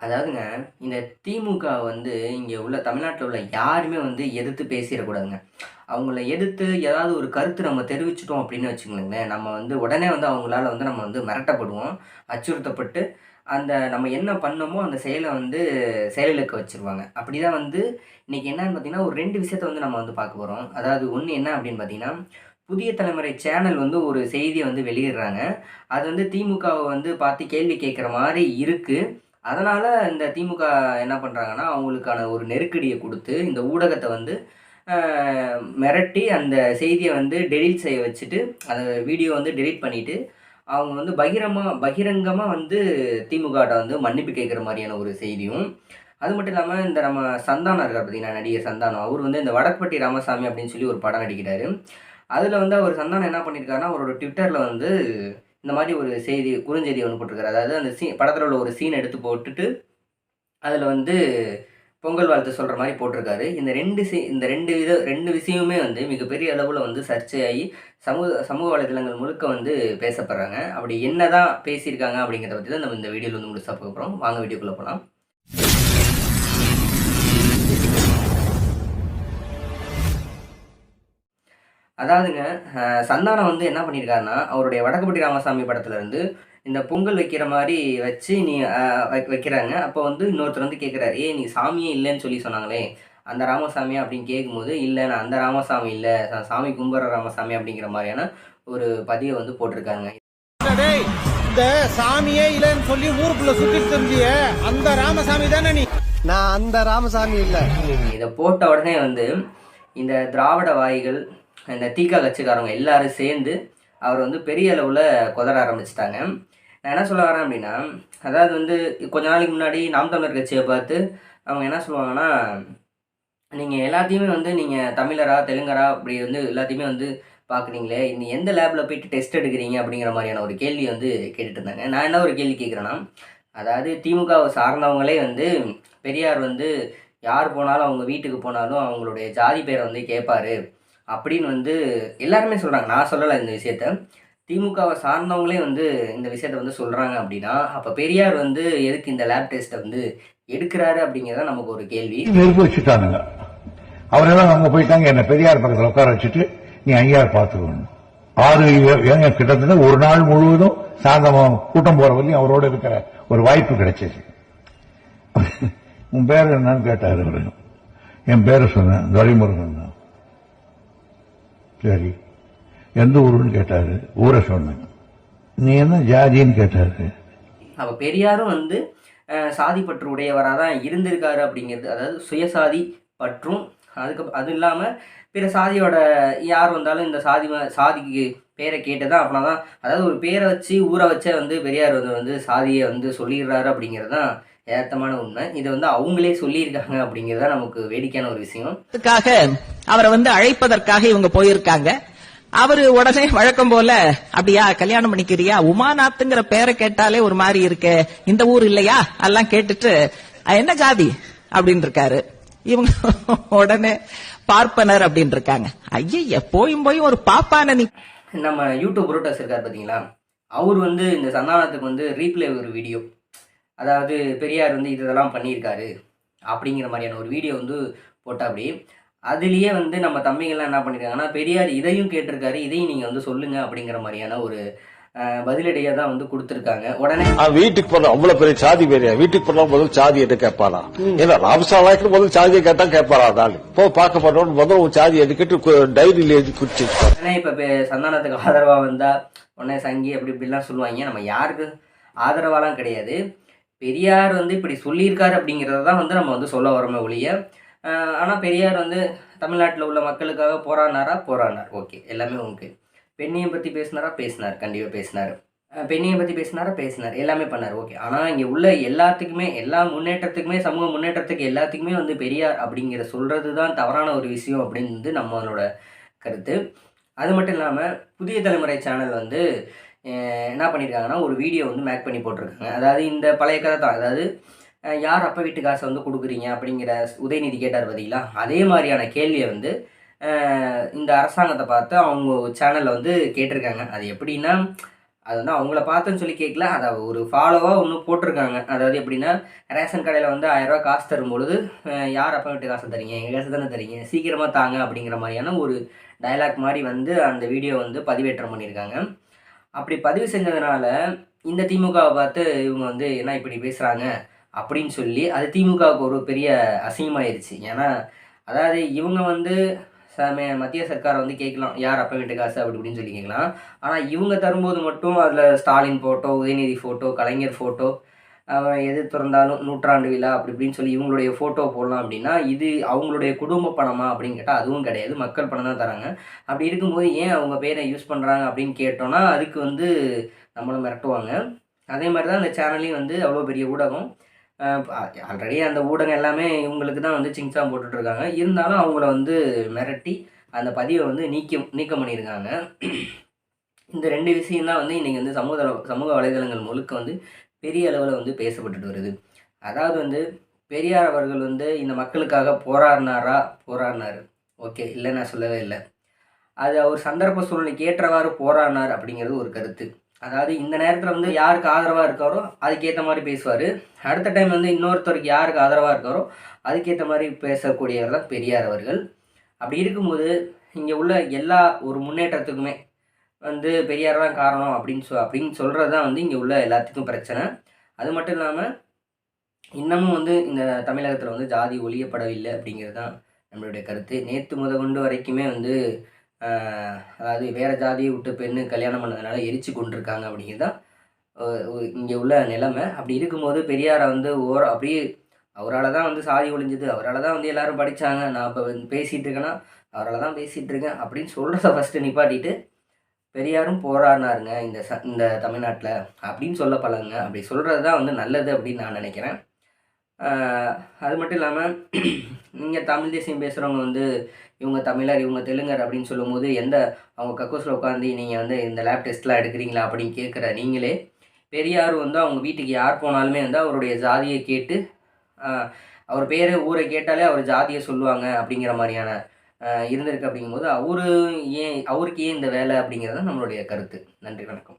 அதாவதுங்க, இந்த திமுக வந்து இங்கே உள்ள தமிழ்நாட்டில் உள்ள யாருமே வந்து எதிர்த்து பேசிடக்கூடாதுங்க அவங்கள எதிர்த்து ஏதாவது ஒரு கருத்து நம்ம தெரிவிச்சுட்டோம் அப்படின்னு வச்சுக்கோங்களேன் நம்ம வந்து உடனே வந்து அவங்களால வந்து நம்ம வந்து மிரட்டப்படுவோம். அச்சுறுத்தப்பட்டு, அந்த நம்ம என்ன பண்ணோமோ அந்த செயலை வந்து செயலிழக்க வச்சுருவாங்க. அப்படிதான் வந்து இன்னைக்கு என்னன்னு பார்த்தீங்கன்னா, ஒரு ரெண்டு விஷயத்த வந்து நம்ம வந்து பார்க்க போகிறோம் அதாவது ஒன்று என்ன அப்படின்னு பார்த்தீங்கன்னா, புதிய தலைமுறை சேனல் வந்து ஒரு செய்தியை வந்து வெளியிடுறாங்க. அது வந்து திமுகவை வந்து பார்த்து கேள்வி கேட்குற மாதிரி இருக்குது அதனால் இந்த திமுக என்ன பண்ணுறாங்கன்னா அவங்களுக்கான ஒரு நெருக்கடியை கொடுத்து இந்த ஊடகத்தை வந்து மிரட்டி அந்த செய்தியை வந்து டெலீட் செய்ய வச்சுட்டு, அந்த வீடியோ வந்து டெலீட் பண்ணிவிட்டு அவங்க வந்து பகிரமாக பகிரங்கமாக வந்து திமுகட்ட வந்து மன்னிப்பு கேட்குற மாதிரியான ஒரு செய்தியும், அது மட்டும் இல்லாமல் இந்த நம்ம சந்தானம் இருக்காரு பார்த்தீங்களா, நடிகர் சந்தானம். அவர் வந்து இந்த வடக்குப்பட்டி ராமசாமி அப்படின்னு சொல்லி ஒரு படம் நடிக்கிறாரு. அதில் வந்து அவர் சந்தானம் என்ன பண்ணியிருக்காருன்னா, அவரோட ட்விட்டரில் வந்து இந்த மாதிரி ஒரு செய்தி குறுஞ்செய்தி ஒன்று போட்டிருக்காரு. அதாவது அந்த சீ படத்தில் உள்ள ஒரு சீன் எடுத்து போட்டுட்டு, அதில் வந்து பொங்கல் வாழ்த்து சொல்கிற மாதிரி போட்டிருக்காரு. இந்த 2 செ இந்த ரெண்டு வித ரெண்டு விஷயமுமே வந்து மிகப்பெரிய அளவில் வந்து சர்ச்சையாகி, சமூக சமூக வலைதளங்கள் முழுக்க வந்து பேசப்படுறாங்க. அப்படி என்னதான் பேசியிருக்காங்க அப்படிங்கிறத பற்றி தான் நம்ம இந்த வீடியோவில் வந்து முழுசா பார்க்க வாங்க வீடியோக்குள்ளே போகலாம் அதாவதுங்க, சந்தானம் வந்து என்ன பண்ணியிருக்காருன்னா, அவருடைய வடக்குப்பட்டி ராமசாமி படத்துல இருந்து இந்த பொங்கல் வைக்கிற மாரி வச்சு நீ வைக்கிறாங்க. அப்போ வந்து இன்னொருத்தர் வந்து கேட்குறாரு, "ஏய் நீ சாமியே இல்லன்னு சொல்லி சொன்னாங்களே, அந்த ராமசாமியா?" அப்படின்னு கேட்கும்போது, "இல்ல நான் அந்த ராமசாமி இல்ல. சாமி கும்பிடுற ராமசாமி" அப்படிங்கிற மாரியான ஒரு பதிவ வந்து போட்டிருக்காங்க. இந்த சாமியே இல்லைன்னு சொல்லி ஊருக்குள்ள சுத்திட்டு இருந்தியே அந்த ராமசாமி தானே நீ நான் அந்த ராமசாமி இல்ல இத போட்ட உடனே வந்து, இந்த திராவிட வாய்கள், இந்த தீகா கட்சிக்காரவங்க எல்லாரும் சேர்ந்து, அவர் வந்து பெரிய அளவில் கொதற ஆரம்பிச்சிட்டாங்க நான் என்ன சொல்ல வரேன் அப்படின்னா, அதாவது வந்து கொஞ்ச நாளைக்கு முன்னாடி நாம் தமிழர் கட்சியை பார்த்து, அவங்க என்ன சொல்லுவாங்கன்னா, நீங்கள் எல்லாத்தையுமே வந்து நீங்கள் தமிழரா, தெலுங்கரா அப்படி வந்து எல்லாத்தையுமே வந்து பார்க்குறீங்களே, நீங்கள் எந்த லேபில் போயிட்டு டெஸ்ட் எடுக்கிறீங்க?" அப்படிங்கிற மாதிரியான ஒரு கேள்வி வந்து கேட்டுட்டு இருந்தாங்க. நான் என்ன ஒரு கேள்வி கேட்குறேன்னா அதாவது திமுகவை சார்ந்தவங்களே வந்து பெரியார் வந்து யார் போனாலும் அவங்க வீட்டுக்கு போனாலும் அவங்களுடைய ஜாதி பேரை வந்து கேட்பாரு. அப்படின்னு வந்து எல்லாருமே சொல்கிறாங்க நான் சொல்லலை இந்த விஷயத்த. திமுகவை சார்ந்தவங்களே வந்து இந்த விஷயத்த வந்து சொல்கிறாங்க அப்படின்னா, அப்போ பெரியார் வந்து எதுக்கு இந்த லேப் டெஸ்ட்டை வந்து எடுக்கிறாரு அப்படிங்கிறத நமக்கு ஒரு கேள்வி. நெருப்பு வச்சுட்டானுங்க. அவரெல்லாம் அங்க போயிட்டாங்க. என்ன பெரியார் பக்கத்தில் உட்கார வச்சுட்டு நீ ஐயார் பார்த்துக்கணும் ஆறு கிட்டத்தட்ட ஒரு நாள் முழுவதும் சாயந்தரம் கூட்டம் போற வரையும் அவரோட இருக்கிற ஒரு வாய்ப்பு கிடைச்சிச்சு. உன் பேர் என்னன்னு கேட்டாரு அவரு என் பேரை சொன்னேன் துரைமுருகன் தான். சரி எந்த ஊருன்னு கேட்டாரு. ஊரை சொன்னேன். நீ என்ன ஜாதின்னு கேட்டாரு. அப்போ பெரியாரும் வந்து சாதி பற்று உடையவராக தான் இருந்திருக்காரு அப்படிங்கிறது. அதாவது சுயசாதி பற்றும், அதுக்கு அது இல்லாமல் பிற சாதியோட யார் வந்தாலும் இந்த சாதி ம சாதிக்கு பேரை கேட்டு தான் அப்படின்னா தான் அதாவது ஒரு பேரை வச்சு, ஊரை வச்சே வந்து பெரியார் வந்து வந்து சாதியை வந்து சொல்லிடுறாரு அப்படிங்கிறது தான் எதார்த்தமான உண்மை. இதை வந்து அவங்களே சொல்லியிருக்காங்க அப்படிங்கிறது தான் நமக்கு வேடிக்கையான ஒரு விஷயம். அதுக்காக அவரை வந்து அழைப்பதற்காக இவங்க போயிருக்காங்க. அவரு உடனே வழக்கம் போல அப்படியா கல்யாணம் பண்ணிக்கிறியா? உமாநாத்துங்கிற பேரை கேட்டாலே ஒரு மாதிரி இருக்கு. இந்த ஊர் இல்லையா? எல்லாம் கேட்டுட்டு என்ன ஜாதி? அப்படின்னு இருக்காரு இவங்க உடனே பார்ப்பனர் அப்படின்னு இருக்காங்க ஐய போயும் போயும் ஒரு பாப்பான நீ நம்ம யூடியூப் புரோட்டாஸ் இருக்கார் பார்த்தீங்களா? அவர் வந்து இந்த சந்தானத்துக்கு வந்து ரீப்ளே ஒரு வீடியோ. அதாவது பெரியார் வந்து இதெல்லாம் பண்ணியிருக்காரு. அப்படிங்கிற மாதிரியான ஒரு வீடியோ வந்து போட்டாப்படி. அதுலேயே வந்து நம்ம தம்பிங்கலாம் என்ன பண்ணியிருக்காங்கன்னா, பெரியார் இதையும் கேட்டிருக்காரு. இதையும் நீங்கள் வந்து சொல்லுங்கள் அப்படிங்கிற மாதிரியான ஒரு அ பதிலடிய தான் வந்து குடுத்திருக்காங்க. உடனே வீட்டுக்கு போன அவ்வளவு பெரிய சாதி பெரிய வீட்டுக்கு போனா முதல் சாதி எட்டு கேட்பானா ஏன்னா ராமசாமிக்கு முதல் சாதியை கேட்டா கேட்பாரா நாள் போ பார்க்க போனோம் முதல் உன் சாதி எடுக்கிட்டு டைரியில எழுதி வச்சுப்பாரு. உடனே இப்ப சந்தானத்துக்கு ஆதரவா வந்தா, உடனே சங்கி அப்படி இப்படிலாம் சொல்லுவாய்ங்க. நம்ம யாருக்கு ஆதரவாலாம் கிடையாது. பெரியார் வந்து இப்படி சொல்லியிருக்காரு அப்படிங்கிறத தான் வந்து நம்ம வந்து சொல்ல வரோமே ஒழிய, அ ஆனா பெரியார் வந்து தமிழ்நாட்டுல உள்ள மக்களுக்காக போராடினாரா? போராடினார். ஓகே. எல்லாமே ஓகே. பெண்ணியம் பற்றி பேசினாரா? பேசினார். கண்டிப்பாக பேசினார் பெண்ணியை பற்றி பேசினாரா? பேசினார். எல்லாமே பண்ணார் ஓகே. ஆனால் இங்கே உள்ள எல்லாத்துக்குமே எல்லா முன்னேற்றத்துக்குமே சமூக முன்னேற்றத்துக்கு எல்லாத்துக்குமே வந்து பெரியார் அப்படிங்கிற சொல்கிறது தான் தவறான ஒரு விஷயம் அப்படின்னு வந்து நம்மளோட கருத்து. அது மட்டும் இல்லாமல் புதிய தலைமுறை சேனல் வந்து என்ன பண்ணியிருக்காங்கன்னா, ஒரு வீடியோ வந்து மேக் பண்ணி போட்டிருக்காங்க. அதாவது இந்த பழைய கதை தான். அதாவது யார் அப்பா வீட்டு காசை வந்து கொடுக்குறீங்க அப்படிங்கிற உதயநிதி கேட்டார் பார்த்தீங்களா? அதே மாதிரியான கேள்வியை வந்து இந்த அரசாங்கத்தை பார்த்து அவங்க சேனலில் வந்து கேட்டிருக்காங்க. அது எப்படின்னா, அது வந்து அவங்கள பார்த்துன்னு சொல்லி கேட்கல. அதை ஒரு ஃபாலோவாக ஒன்று போட்டிருக்காங்க. அதாவது எப்படின்னா ரேஷன் கடையில் வந்து ஆயிரரூவா காசு தரும்பொழுது யார் அப்பா வீட்டு காசு தரீங்க? எங்கள் காசு தானே தரீங்க? சீக்கிரமாக தாங்க அப்படிங்கிற மாதிரியான ஒரு டயலாக் மாதிரி வந்து அந்த வீடியோ வந்து பதிவேற்றம் பண்ணியிருக்காங்க. அப்படி பதிவு செஞ்சதுனால இந்த திமுகவை பார்த்து இவங்க வந்து என்ன இப்படி பேசுகிறாங்க அப்படின்னு சொல்லி அது திமுகவுக்கு ஒரு பெரிய அசிங்கமாயிருச்சு. ஏன்னா அதாவது இவங்க வந்து சம மத்திய சர்க்காரை வந்து கேட்கலாம் யார் அப்பா வீட்டு காசு? அப்படி இப்படின்னு சொல்லி கேட்கலாம் ஆனால் இவங்க தரும்போது மட்டும் அதில் Stalin photo Udhayanidhi photo Kalaignar photo அவன் எது திறந்தாலும் நூற்றாண்டு விழா அப்படி இப்படின்னு சொல்லி இவங்களுடைய ஃபோட்டோ போடலாம் அப்படின்னா இது அவங்களுடைய குடும்ப பணமா அப்படின்னு கேட்டால் அதுவும் கிடையாது. மக்கள் பணம் தான் தராங்க. அப்படி இருக்கும்போது ஏன் அவங்க பேரை யூஸ் பண்ணுறாங்க அப்படின்னு கேட்டோன்னா அதுக்கு வந்து நம்மளை மிரட்டுவாங்க. அதே மாதிரி தான் அந்த சேனல்லையும் வந்து அவ்வளோ பெரிய ஊடகம் ஆல்ரெடி அந்த ஊடகம் எல்லாமே இவங்களுக்கு தான் வந்து சிங்சாம் போட்டுட்ருக்காங்க. இருந்தாலும் அவங்கள வந்து மிரட்டி அந்த பதிவை வந்து நீக்க நீக்கம் பண்ணியிருக்காங்க. இந்த ரெண்டு விஷயம் தான் வந்து இன்றைக்கி வந்து சமூக சமூக வலைதளங்கள் முழுக்க வந்து பெரிய அளவில் வந்து பேசப்பட்டுட்டு வருது. அதாவது வந்து பெரியார் அவர்கள் வந்து இந்த மக்களுக்காக போராடினாரா? போராடினார். ஓகே இல்லை நான் சொல்லவே இல்லை. அது அவர் சந்தர்ப்ப சூழ்நிலைக்கு ஏற்றவாறு போராடினார் அப்படிங்கிறது ஒரு கருத்து. அதாவது இந்த நேரத்தில் வந்து யாருக்கு ஆதரவாக இருக்காரோ அதுக்கேற்ற மாதிரி பேசுவார். அடுத்த டைம் வந்து இன்னொருத்தருக்கு யாருக்கு ஆதரவாக இருக்காரோ அதுக்கேற்ற மாதிரி பேசக்கூடியவர் தான் பெரியார் அவர்கள். அப்படி இருக்கும்போது இங்கே உள்ள எல்லா ஒரு முன்னேற்றத்துக்குமே வந்து பெரியார் தான் காரணம் அப்படின்னு சொ அப்படின்னு சொல்கிறது தான் வந்து இங்கே உள்ள எல்லாத்துக்கும் பிரச்சனை. அது மட்டும் இல்லாமல் இன்னமும் வந்து இந்த தமிழகத்தில் வந்து ஜாதி ஒழியப்படவில்லை அப்படிங்கிறது தான் நம்மளுடைய கருத்து. நேற்று முத கொண்டு வரைக்குமே வந்து அதாவது வேறு ஜாதியை விட்டு பெண்ணு கல்யாணம் பண்ணதுனால எரிச்சு கொண்டிருக்காங்க அப்படிங்கிறது தான் இங்கே உள்ள நிலைமை. அப்படி இருக்கும்போது பெரியாரை வந்து ஓர அப்படியே அவரால் தான் வந்து சாதி ஒழிஞ்சது அவரால் தான் வந்து எல்லோரும் படித்தாங்க நான் இப்போ பேசிகிட்டு இருக்கேன்னா அவரால் தான் பேசிகிட்டு இருக்கேன் அப்படின்னு சொல்கிறத ஃபஸ்ட்டு நிப்பாட்டிட்டு பெரியாரும் போராடினாருங்க இந்த ச இந்த தமிழ்நாட்டில் அப்படின்னு சொல்ல பழகுங்க. அப்படி சொல்கிறது தான் வந்து நல்லது அப்படின்னு நான் நினைக்கிறேன். அது மட்டும் இல்லாமல் நீங்கள் தமிழ் தேசியம் பேசுகிறவங்க வந்து இவங்க தமிழர் இவங்க தெலுங்கர் அப்படின்னு சொல்லும்போது எந்த அவங்க கக்கூஸில் உட்காந்து நீங்கள் வந்து இந்த லேப் டெஸ்ட்லாம் எடுக்கிறீங்களா அப்படின்னு கேட்குற நீங்களே பெரியார் வந்து அவங்க வீட்டுக்கு யார் போனாலுமே வந்து அவருடைய ஜாதியை கேட்டு அவர் பேர் ஊரை கேட்டாலே அவர் ஜாதியை சொல்லுவாங்க அப்படிங்கிற மாதிரியான இருந்திருக்கு அப்படிங்கும்போது அவரு ஏன் அவருக்கு ஏன் இந்த வேலை அப்படிங்கிறது நம்மளுடைய கருத்து. நன்றி வணக்கம்.